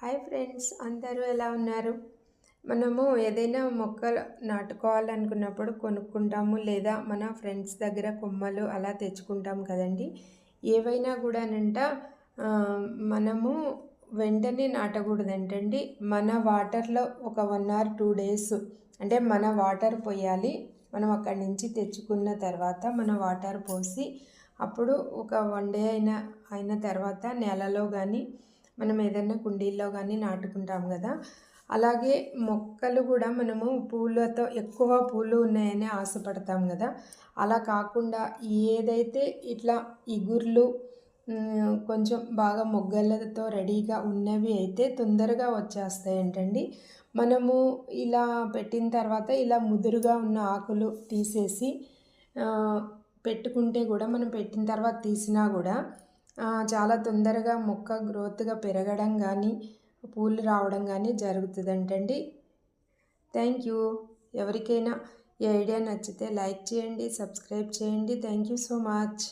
Hi friends అందరూ ఎలా ఉన్నారు? మనము ఏదైనా మొక్కలు నాటుకోవాలనుకున్నప్పుడు కొనుక్కుంటాము లేదా మన ఫ్రెండ్స్ దగ్గర కొమ్మలు అలా తెచ్చుకుంటాం కదండి. ఏవైనా కూడానంట మనము వెంటనే నాటకూడదంటండి. మన వాటర్లో ఒక వన్ ఆర్ టూ డేస్ అంటే మన వాటర్ పోయాలి మనం అక్కడి నుంచి తెచ్చుకున్న తర్వాత మన వాటర్ పోసి అప్పుడు ఒక వన్ డే అయిన అయిన తర్వాత నెలలో కానీ మనం ఏదైనా కుండీల్లో కానీ నాటుకుంటాం కదా. అలాగే మొక్కలు కూడా మనము పూలతో ఎక్కువ పూలు ఉన్నాయని ఆశపడతాం కదా. అలా కాకుండా ఏదైతే ఇట్లా ఇగుర్లు కొంచెం బాగా మొగ్గలతో రెడీగా ఉన్నవి అయితే తొందరగా వచ్చేస్తాయి ఏంటండి మనము ఇలా పెట్టిన తర్వాత ఇలా ముదురుగా ఉన్న ఆకులు తీసేసి పెట్టుకుంటే కూడా మనం పెట్టిన తర్వాత తీసినా కూడా చాలా తొందరగా మొక్క గ్రోత్గా పెరగడం కానీ పూలు రావడం కానీ జరుగుతుందంటండి. Thank you. ఎవరికైనా ఈ ఐడియా నచ్చితే లైక్ చేయండి సబ్స్క్రైబ్ చేయండి. Thank you so much.